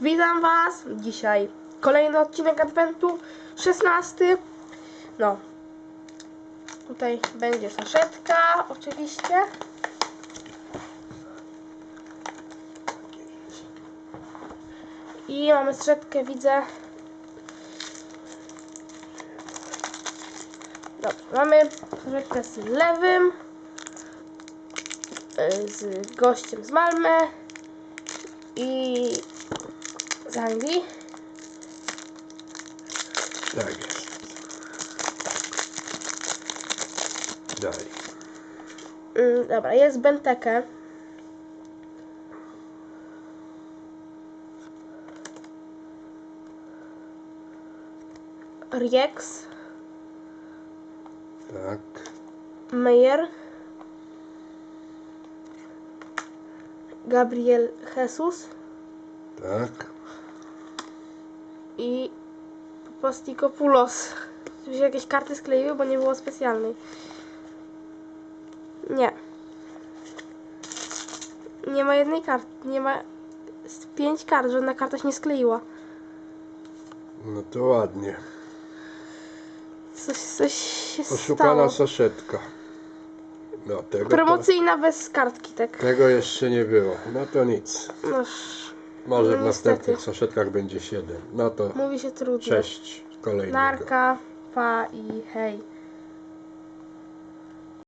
Witam Was. Dzisiaj kolejny odcinek Adventu, 16. No. Tutaj będzie saszetka, oczywiście. I mamy saszetkę, widzę. Dobra, mamy saszetkę z lewym, y, z gościem z Malmy i z Anglii. Tak jest. Dalej. Mm, dobra, jest Benteke. Riex, Tak. Meyer, Gabriel Jesus Tak. I Postikopoulos. Czy się jakieś karty skleiły, bo nie było specjalnej. Nie. Nie ma jednej karty. Nie ma z pięć kart. Żadna karta się nie skleiła. No to ładnie. Coś, coś się Poszukana stało. saszetka. No tego, to, Promocyjna bez kartki, tak. tego jeszcze nie było. No to nic. No, sz- Może No w niestety. następnych saszetkach będzie 7. No to mówi się trudno. cześć kolejnego. Narka, pa i hej.